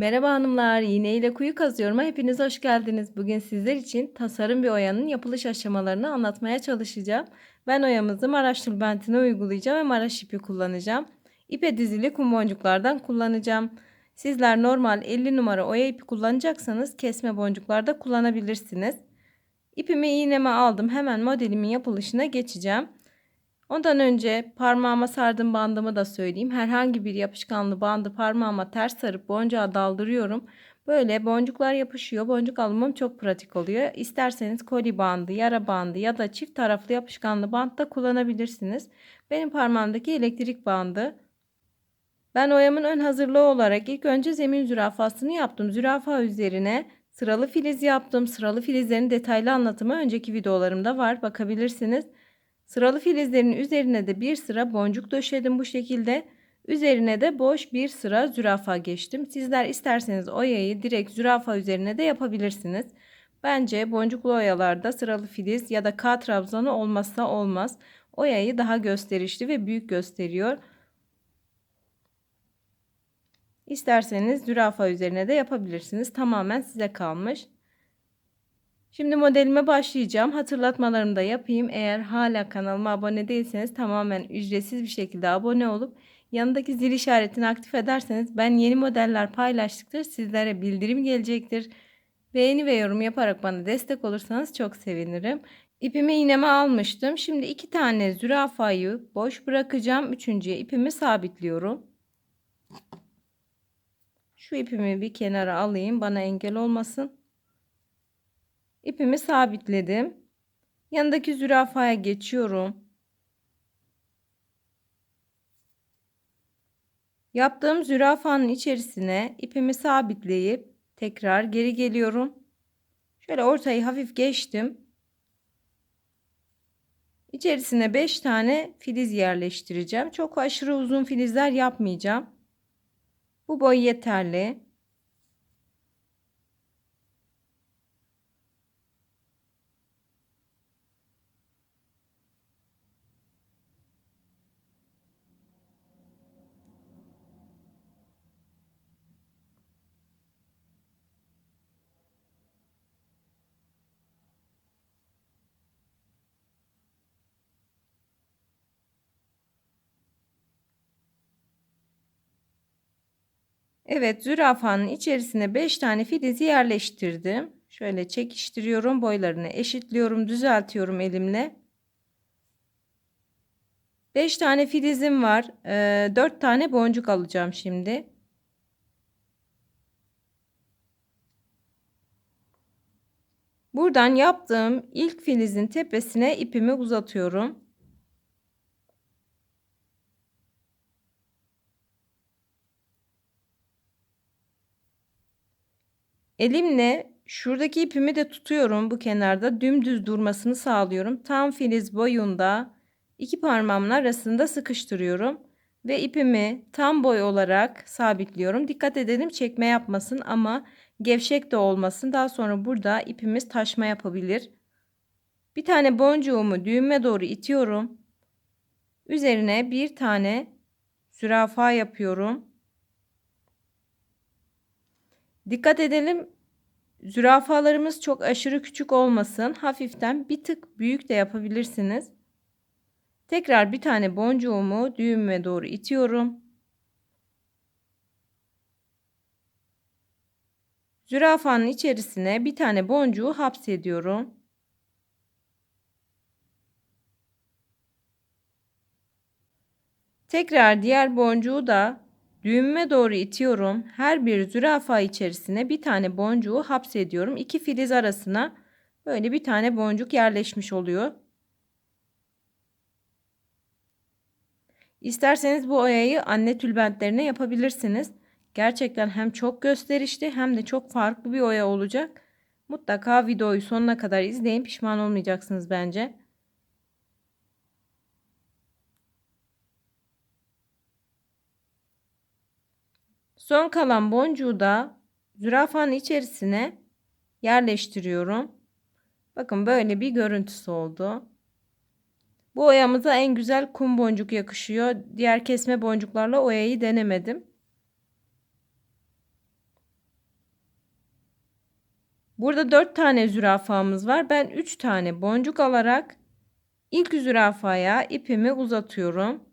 Merhaba hanımlar, iğne ile kuyu kazıyorum. Hepiniz hoş geldiniz. Bugün sizler için tasarım bir oyanın yapılış aşamalarını anlatmaya çalışacağım. Ben oyamızı Maraş tülbentine uygulayacağım ve Maraş ipi kullanacağım. İpe dizili kum boncuklardan kullanacağım. Sizler normal 50 numara oya ipi kullanacaksanız kesme boncuklarda kullanabilirsiniz. İpimi iğneme aldım. Hemen modelimin yapılışına geçeceğim. Ondan önce parmağıma sardığım bandımı da söyleyeyim. Herhangi bir yapışkanlı bandı parmağıma ters sarıp boncuğa daldırıyorum. Böyle boncuklar yapışıyor. Boncuk alımım çok pratik oluyor. İsterseniz koli bandı, yara bandı ya da çift taraflı yapışkanlı bant da kullanabilirsiniz. Benim parmağımdaki elektrik bandı. Ben oyamın ön hazırlığı olarak ilk önce zemin zürafasını yaptım. Zürafa üzerine sıralı filiz yaptım. Sıralı filizlerin detaylı anlatımı önceki videolarımda var. Bakabilirsiniz. Sıralı filizlerin üzerine de bir sıra boncuk döşedim bu şekilde. Üzerine de boş bir sıra zürafa geçtim. Sizler isterseniz oyayı direkt zürafa üzerine de yapabilirsiniz. Bence boncuklu oyalarda sıralı filiz ya da K trabzanı olmazsa olmaz. Oyayı daha gösterişli ve büyük gösteriyor. İsterseniz zürafa üzerine de yapabilirsiniz. Tamamen size kalmış. Şimdi modelime başlayacağım. Hatırlatmalarımı da yapayım. Eğer hala kanalıma abone değilseniz tamamen ücretsiz bir şekilde abone olup yanındaki zil işaretini aktif ederseniz ben yeni modeller paylaştıkça sizlere bildirim gelecektir. Beğeni ve yorum yaparak bana destek olursanız çok sevinirim. İpimi iğneme almıştım. Şimdi iki tane zürafayı boş bırakacağım. Üçüncüye ipimi sabitliyorum. Şu ipimi bir kenara alayım. Bana engel olmasın. İpimi sabitledim. Yanındaki zürafaya geçiyorum. Yaptığım zürafanın içerisine ipimi sabitleyip tekrar geri geliyorum. Şöyle ortayı hafif geçtim. İçerisine 5 tane filiz yerleştireceğim. Çok aşırı uzun filizler yapmayacağım. Bu boy yeterli. Evet zürafanın içerisine 5 tane filizi yerleştirdim. Şöyle çekiştiriyorum boylarını eşitliyorum düzeltiyorum elimle. 5 tane filizim var. Ee, 4 tane boncuk alacağım şimdi. Buradan yaptığım ilk filizin tepesine ipimi uzatıyorum. Elimle şuradaki ipimi de tutuyorum bu kenarda dümdüz durmasını sağlıyorum. Tam filiz boyunda iki parmağımın arasında sıkıştırıyorum ve ipimi tam boy olarak sabitliyorum. Dikkat edelim çekme yapmasın ama gevşek de olmasın. Daha sonra burada ipimiz taşma yapabilir. Bir tane boncuğumu düğüme doğru itiyorum. Üzerine bir tane zürafa yapıyorum. Dikkat edelim zürafalarımız çok aşırı küçük olmasın. Hafiften bir tık büyük de yapabilirsiniz. Tekrar bir tane boncuğumu düğüme doğru itiyorum. Zürafanın içerisine bir tane boncuğu hapsediyorum. Tekrar diğer boncuğu da Düğümüme doğru itiyorum. Her bir zürafa içerisine bir tane boncuğu hapsediyorum. İki filiz arasına böyle bir tane boncuk yerleşmiş oluyor. İsterseniz bu oyayı anne tülbentlerine yapabilirsiniz. Gerçekten hem çok gösterişli hem de çok farklı bir oya olacak. Mutlaka videoyu sonuna kadar izleyin pişman olmayacaksınız bence. Son kalan boncuğu da zürafanın içerisine yerleştiriyorum. Bakın böyle bir görüntüsü oldu. Bu oyamıza en güzel kum boncuk yakışıyor. Diğer kesme boncuklarla oyayı denemedim. Burada 4 tane zürafamız var. Ben 3 tane boncuk alarak ilk zürafaya ipimi uzatıyorum.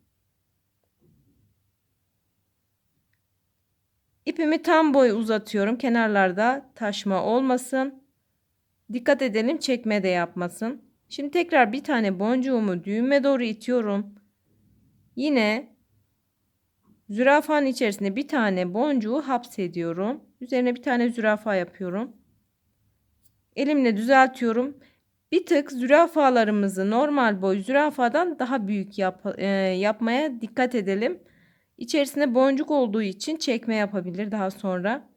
İpimi tam boy uzatıyorum. Kenarlarda taşma olmasın. Dikkat edelim çekme de yapmasın. Şimdi tekrar bir tane boncuğumu düğüme doğru itiyorum. Yine zürafanın içerisine bir tane boncuğu hapsediyorum. Üzerine bir tane zürafa yapıyorum. Elimle düzeltiyorum. Bir tık zürafalarımızı normal boy zürafadan daha büyük yap, e, yapmaya dikkat edelim. İçerisinde boncuk olduğu için çekme yapabilir daha sonra.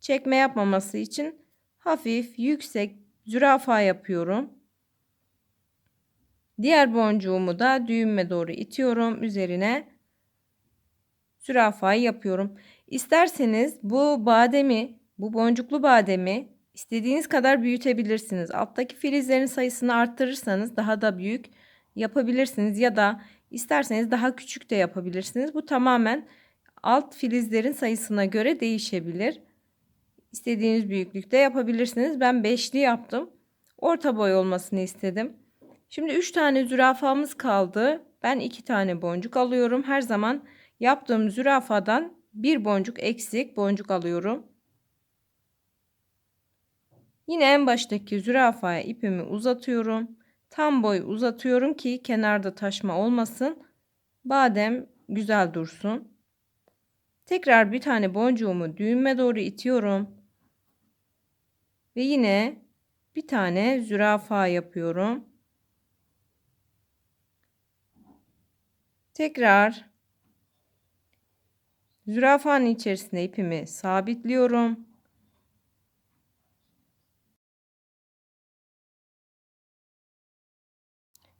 Çekme yapmaması için hafif yüksek zürafa yapıyorum. Diğer boncuğumu da düğüme doğru itiyorum. Üzerine zürafayı yapıyorum. İsterseniz bu bademi, bu boncuklu bademi istediğiniz kadar büyütebilirsiniz. Alttaki filizlerin sayısını arttırırsanız daha da büyük yapabilirsiniz ya da isterseniz daha küçük de yapabilirsiniz. Bu tamamen alt filizlerin sayısına göre değişebilir. İstediğiniz büyüklükte yapabilirsiniz. Ben beşli yaptım. Orta boy olmasını istedim. Şimdi 3 tane zürafamız kaldı. Ben 2 tane boncuk alıyorum. Her zaman yaptığım zürafadan bir boncuk eksik boncuk alıyorum. Yine en baştaki zürafaya ipimi uzatıyorum. Tam boy uzatıyorum ki kenarda taşma olmasın. Badem güzel dursun. Tekrar bir tane boncuğumu düğüme doğru itiyorum. Ve yine bir tane zürafa yapıyorum. Tekrar zürafanın içerisine ipimi sabitliyorum.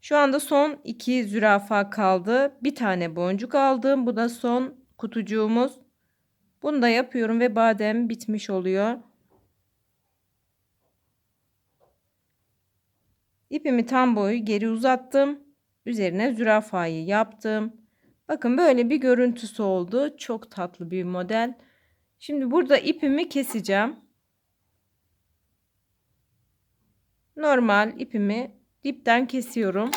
Şu anda son iki zürafa kaldı. Bir tane boncuk aldım. Bu da son kutucuğumuz. Bunu da yapıyorum ve badem bitmiş oluyor. İpimi tam boyu geri uzattım. Üzerine zürafayı yaptım. Bakın böyle bir görüntüsü oldu. Çok tatlı bir model. Şimdi burada ipimi keseceğim. Normal ipimi dipten kesiyorum.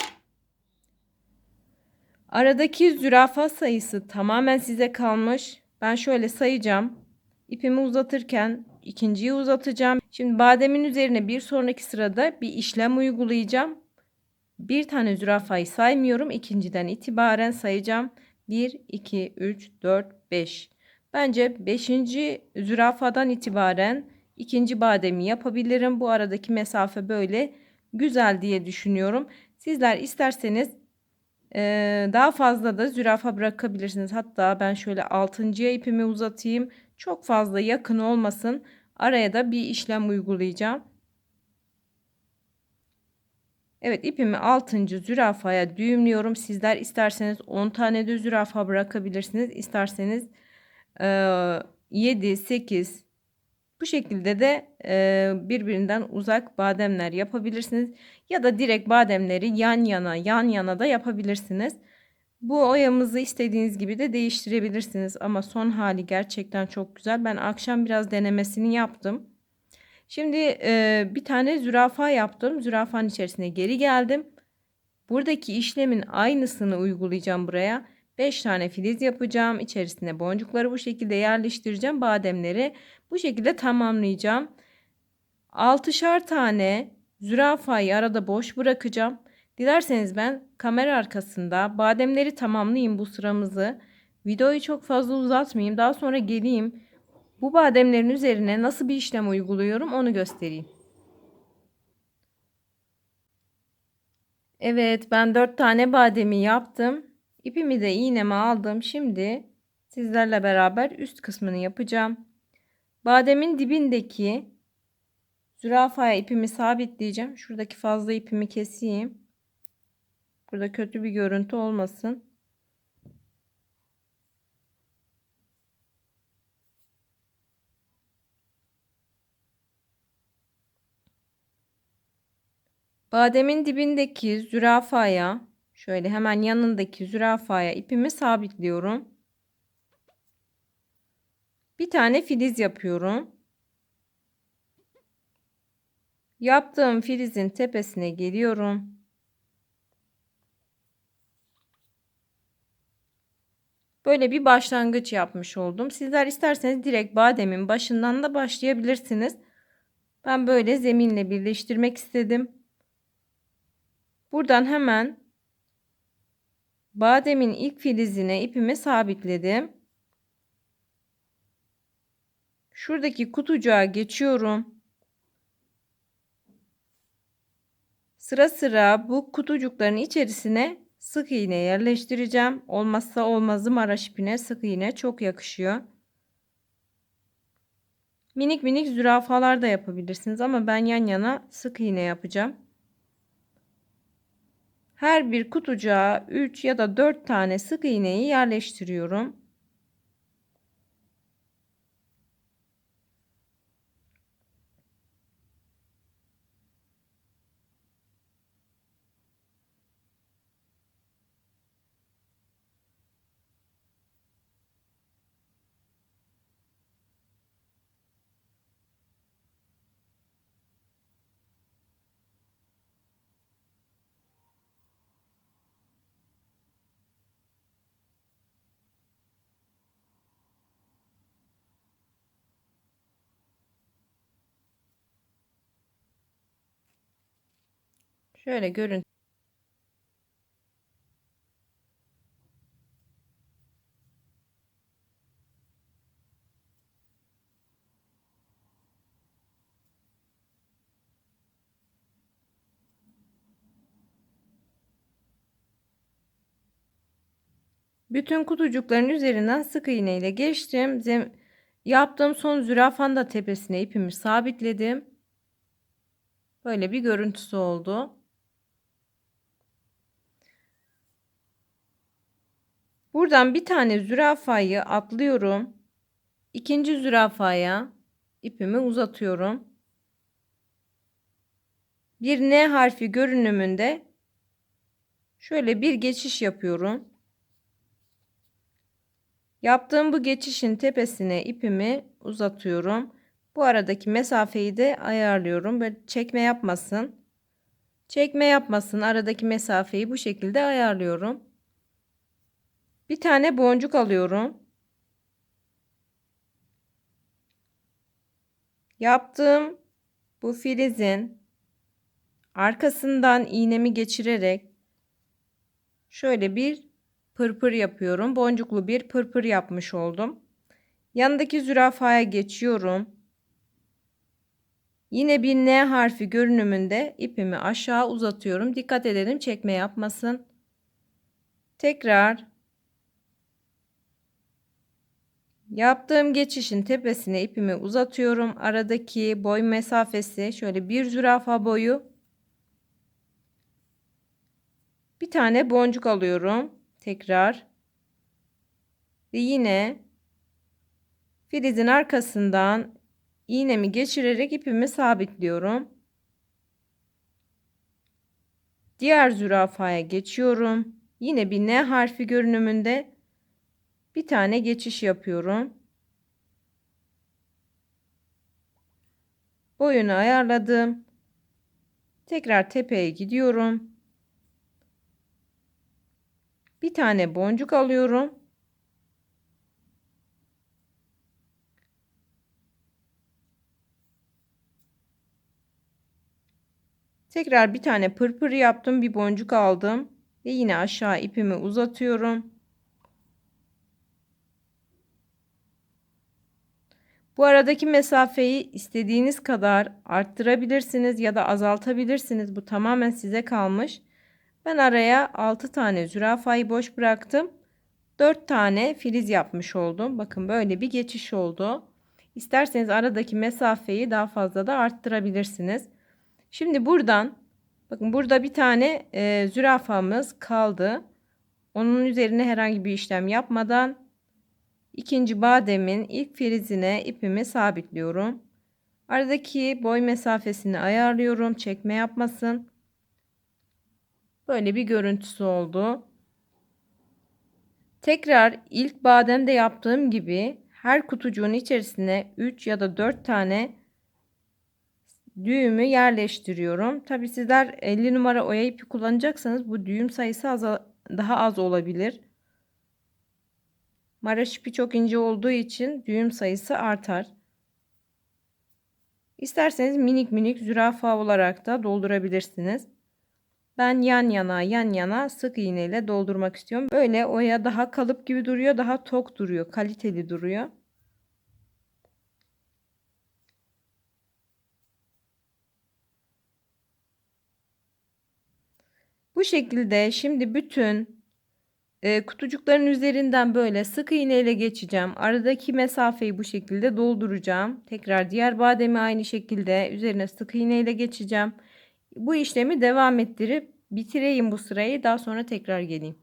Aradaki zürafa sayısı tamamen size kalmış. Ben şöyle sayacağım. İpimi uzatırken ikinciyi uzatacağım. Şimdi bademin üzerine bir sonraki sırada bir işlem uygulayacağım. Bir tane zürafayı saymıyorum. İkinciden itibaren sayacağım. 1, 2, 3, 4, 5. Bence 5. zürafadan itibaren ikinci bademi yapabilirim. Bu aradaki mesafe böyle güzel diye düşünüyorum. Sizler isterseniz ee, daha fazla da zürafa bırakabilirsiniz. Hatta ben şöyle altıncıya ipimi uzatayım. Çok fazla yakın olmasın. Araya da bir işlem uygulayacağım. Evet ipimi 6. zürafaya düğümlüyorum. Sizler isterseniz 10 tane de zürafa bırakabilirsiniz. İsterseniz e, 7, 8 bu şekilde de e, birbirinden uzak bademler yapabilirsiniz. Ya da direkt bademleri yan yana yan yana da yapabilirsiniz. Bu oyamızı istediğiniz gibi de değiştirebilirsiniz. Ama son hali gerçekten çok güzel. Ben akşam biraz denemesini yaptım. Şimdi e, bir tane zürafa yaptım. Zürafanın içerisine geri geldim. Buradaki işlemin aynısını uygulayacağım buraya. 5 tane filiz yapacağım. İçerisine boncukları bu şekilde yerleştireceğim. Bademleri bu şekilde tamamlayacağım. 6'şar tane zürafayı arada boş bırakacağım. Dilerseniz ben kamera arkasında bademleri tamamlayayım bu sıramızı. Videoyu çok fazla uzatmayayım. Daha sonra geleyim. Bu bademlerin üzerine nasıl bir işlem uyguluyorum onu göstereyim. Evet ben 4 tane bademi yaptım. İpimi de iğneme aldım. Şimdi sizlerle beraber üst kısmını yapacağım. Bademin dibindeki zürafaya ipimi sabitleyeceğim. Şuradaki fazla ipimi keseyim. Burada kötü bir görüntü olmasın. Bademin dibindeki zürafaya şöyle hemen yanındaki zürafaya ipimi sabitliyorum. Bir tane filiz yapıyorum. Yaptığım filizin tepesine geliyorum. Böyle bir başlangıç yapmış oldum. Sizler isterseniz direkt bademin başından da başlayabilirsiniz. Ben böyle zeminle birleştirmek istedim. Buradan hemen bademin ilk filizine ipimi sabitledim. Şuradaki kutucuğa geçiyorum. Sıra sıra bu kutucukların içerisine sık iğne yerleştireceğim. Olmazsa olmazı maraş ipine sık iğne çok yakışıyor. Minik minik zürafalar da yapabilirsiniz ama ben yan yana sık iğne yapacağım. Her bir kutucuğa 3 ya da 4 tane sık iğneyi yerleştiriyorum. Şöyle görün. Bütün kutucukların üzerinden sık iğne ile geçtim. Zem yaptığım son zürafanın da tepesine ipimi sabitledim. Böyle bir görüntüsü oldu. Buradan bir tane zürafayı atlıyorum. İkinci zürafaya ipimi uzatıyorum. Bir N harfi görünümünde şöyle bir geçiş yapıyorum. Yaptığım bu geçişin tepesine ipimi uzatıyorum. Bu aradaki mesafeyi de ayarlıyorum. Böyle çekme yapmasın. Çekme yapmasın. Aradaki mesafeyi bu şekilde ayarlıyorum. Bir tane boncuk alıyorum. Yaptığım bu filizin arkasından iğnemi geçirerek şöyle bir pırpır yapıyorum. Boncuklu bir pırpır yapmış oldum. Yanındaki zürafaya geçiyorum. Yine bir N harfi görünümünde ipimi aşağı uzatıyorum. Dikkat edelim çekme yapmasın. Tekrar yaptığım geçişin tepesine ipimi uzatıyorum. Aradaki boy mesafesi şöyle bir zürafa boyu. Bir tane boncuk alıyorum. Tekrar. Ve yine filizin arkasından iğnemi geçirerek ipimi sabitliyorum. Diğer zürafaya geçiyorum. Yine bir N harfi görünümünde bir tane geçiş yapıyorum. Boyunu ayarladım. Tekrar tepeye gidiyorum. Bir tane boncuk alıyorum. Tekrar bir tane pırpır yaptım. Bir boncuk aldım. Ve yine aşağı ipimi uzatıyorum. Bu aradaki mesafeyi istediğiniz kadar arttırabilirsiniz ya da azaltabilirsiniz. Bu tamamen size kalmış. Ben araya 6 tane zürafayı boş bıraktım. 4 tane filiz yapmış oldum. Bakın böyle bir geçiş oldu. İsterseniz aradaki mesafeyi daha fazla da arttırabilirsiniz. Şimdi buradan bakın burada bir tane e, zürafamız kaldı. Onun üzerine herhangi bir işlem yapmadan ikinci bademin ilk filizine ipimi sabitliyorum. Aradaki boy mesafesini ayarlıyorum. Çekme yapmasın. Böyle bir görüntüsü oldu. Tekrar ilk bademde yaptığım gibi her kutucuğun içerisine 3 ya da 4 tane düğümü yerleştiriyorum. Tabi sizler 50 numara oya ipi kullanacaksanız bu düğüm sayısı daha az olabilir. Maraş ipi çok ince olduğu için düğüm sayısı artar. İsterseniz minik minik zürafa olarak da doldurabilirsiniz. Ben yan yana yan yana sık iğne ile doldurmak istiyorum. Böyle oya daha kalıp gibi duruyor, daha tok duruyor, kaliteli duruyor. Bu şekilde şimdi bütün e, kutucukların üzerinden böyle sık iğne ile geçeceğim. Aradaki mesafeyi bu şekilde dolduracağım. Tekrar diğer bademi aynı şekilde üzerine sık iğne ile geçeceğim. Bu işlemi devam ettirip bitireyim bu sırayı. Daha sonra tekrar geleyim.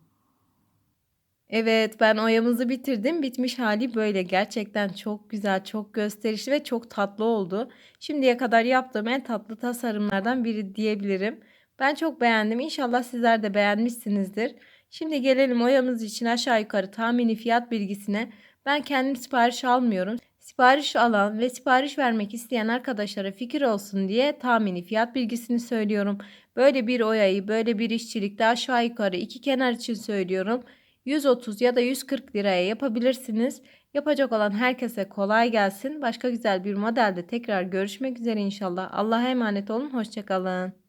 Evet ben oyamızı bitirdim. Bitmiş hali böyle. Gerçekten çok güzel, çok gösterişli ve çok tatlı oldu. Şimdiye kadar yaptığım en tatlı tasarımlardan biri diyebilirim. Ben çok beğendim. İnşallah sizler de beğenmişsinizdir. Şimdi gelelim oyamız için aşağı yukarı tahmini fiyat bilgisine. Ben kendim sipariş almıyorum. Sipariş alan ve sipariş vermek isteyen arkadaşlara fikir olsun diye tahmini fiyat bilgisini söylüyorum. Böyle bir oyayı, böyle bir işçilikte aşağı yukarı iki kenar için söylüyorum. 130 ya da 140 liraya yapabilirsiniz. Yapacak olan herkese kolay gelsin. Başka güzel bir modelde tekrar görüşmek üzere inşallah. Allah'a emanet olun. Hoşçakalın.